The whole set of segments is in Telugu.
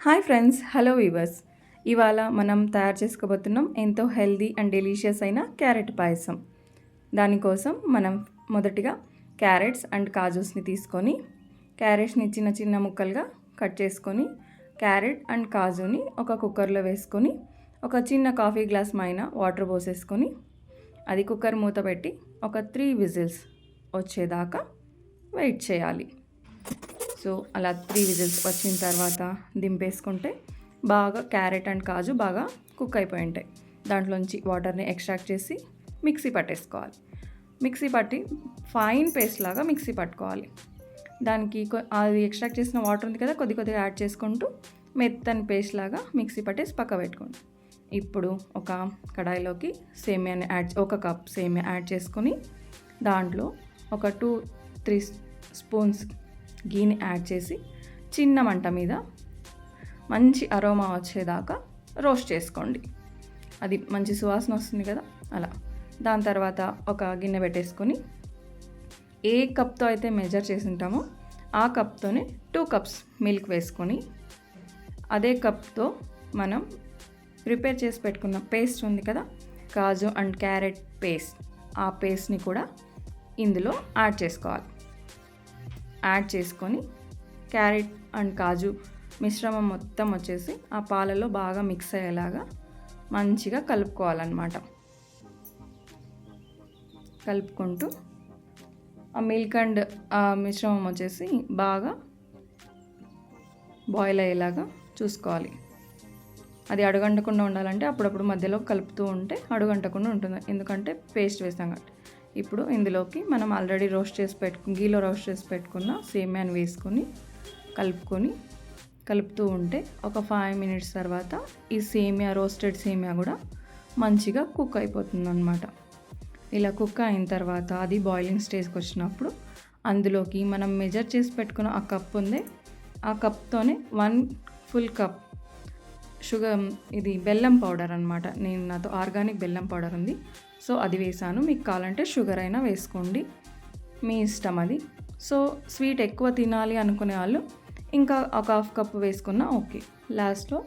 హాయ్ ఫ్రెండ్స్ హలో వీవర్స్ ఇవాళ మనం తయారు చేసుకోబోతున్నాం ఎంతో హెల్దీ అండ్ డెలీషియస్ అయిన క్యారెట్ పాయసం. దానికోసం మనం మొదటిగా క్యారెట్స్ అండ్ కాజూస్ని తీసుకొని క్యారెట్స్ని చిన్న చిన్న ముక్కలుగా కట్ చేసుకొని క్యారెట్ అండ్ కాజుని ఒక కుక్కర్లో వేసుకొని ఒక చిన్న కాఫీ గ్లాస్ మైన వాటర్ పోసేసుకొని అది కుక్కర్ మూత పెట్టి ఒక త్రీ విజిల్స్ వచ్చేదాకా వెయిట్ చేయాలి. సో అలా త్రీ విజిల్స్ వచ్చిన తర్వాత దింపేసుకుంటే బాగా క్యారెట్ అండ్ కాజు బాగా కుక్ అయిపోయి ఉంటాయి. దాంట్లోంచి వాటర్ని ఎక్స్ట్రాక్ట్ చేసి మిక్సీ పట్టేసుకోవాలి. మిక్సీ పట్టి ఫైన్ పేస్ట్ లాగా మిక్సీ పట్టుకోవాలి. దానికి అది ఎక్స్ట్రాక్ట్ చేసిన వాటర్ ఉంది కదా కొద్ది కొద్దిగా యాడ్ చేసుకుంటూ మెత్తని పేస్ట్ లాగా మిక్సీ పట్టేసి పక్క పెట్టుకోండి. ఇప్పుడు ఒక కడాయిలోకి సేమియాని యాడ్ ఒక కప్ సేమియా యాడ్ చేసుకొని దాంట్లో ఒక టూ త్రీ స్పూన్స్ గీని యాడ్ చేసి చిన్న మంట మీద మంచి అరోమా వచ్చేదాకా రోస్ట్ చేసుకోండి. అది మంచి సువాసన వస్తుంది కదా? అలా. దాని తర్వాత ఒక గిన్నె పెట్టేసుకొని ఏ కప్తో అయితే మెజర్ చేసి ఉంటామో ఆ కప్తోనే టూ కప్స్ మిల్క్ వేసుకొని అదే కప్తో మనం ప్రిపేర్ చేసి పెట్టుకున్న పేస్ట్ ఉంది కదా? కాజు అండ్ క్యారెట్ పేస్ట్ ఆ పేస్ట్ని కూడా ఇందులో యాడ్ చేసుకోవాలి. యాడ్ చేసుకొని క్యారెట్ అండ్ కాజు మిశ్రమం మొత్తం వచ్చేసి ఆ పాలలో బాగా మిక్స్ అయ్యేలాగా మంచిగా కలుపుకోవాలన్నమాట. కలుపుకుంటూ ఆ మిల్క్ అండ్ ఆ మిశ్రమం వచ్చేసి బాగా బాయిల్ అయ్యేలాగా చూసుకోవాలి. అది అడుగంటకుండా ఉండాలంటే అప్పుడప్పుడు మధ్యలో కలుపుతూ ఉంటే అడుగంటకుండా ఉంటుంది. ఎందుకంటే పేస్ట్ వేస్తాం కాబట్టి. ఇప్పుడు ఇందులోకి మనం ఆల్రెడీ రోస్ట్ చేసి పెట్టుకు గీలో రోస్ట్ చేసి పెట్టుకున్న సేమ్యాన్ వేసుకొని కలుపుకొని కలుపుతూ ఉంటే ఒక ఫైవ్ మినిట్స్ తర్వాత ఈ సేమియా రోస్టెడ్ సేమియా కూడా మంచిగా కుక్ అయిపోతుంది అనమాట ఇలా కుక్ అయిన తర్వాత అది బాయిలింగ్ స్టేజ్కి వచ్చినప్పుడు అందులోకి మనం మెజర్ చేసి పెట్టుకున్న ఆ కప్ ఉంది ఆ కప్తోనే వన్ ఫుల్ కప్ షుగర్ ఇది బెల్లం పౌడర్ అనమాట నేను నాతో ఆర్గానిక్ బెల్లం పౌడర్ ఉంది. సో అది వేసాను. మీకు కావాలంటే షుగర్ అయినా వేసుకోండి. మీ ఇష్టం అది. సో స్వీట్ ఎక్కువ తినాలి అనుకునే వాళ్ళు ఇంకా ఒక హాఫ్ కప్ వేసుకున్నా ఓకే. లాస్ట్లో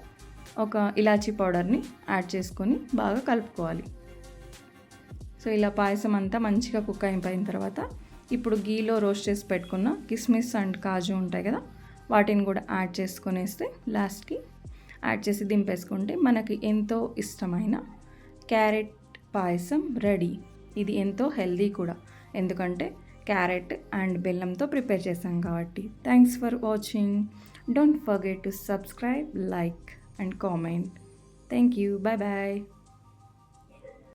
ఒక ఇలాచీ పౌడర్ని యాడ్ చేసుకొని బాగా కలుపుకోవాలి. సో ఇలా పాయసం అంతా మంచిగా కుక్ అయిపోయిన తర్వాత ఇప్పుడు గీలో రోస్ట్ చేసి పెట్టుకున్న కిస్మిస్ అండ్ కాజు ఉంటాయి కదా వాటిని కూడా యాడ్ చేసుకునేస్తే లాస్ట్కి యాడ్ చేసి దింపేసుకుంటే మనకి ఎంతో ఇష్టమైన క్యారెట్ పాయసం రెడీ. ఇది ఎంతో హెల్దీ కూడా. ఎందుకంటే క్యారెట్ అండ్ బెల్లంతో ప్రిపేర్ చేసాం కాబట్టి. Thanks for watching. Don't forget to subscribe like and comment. Thank you. Bye bye.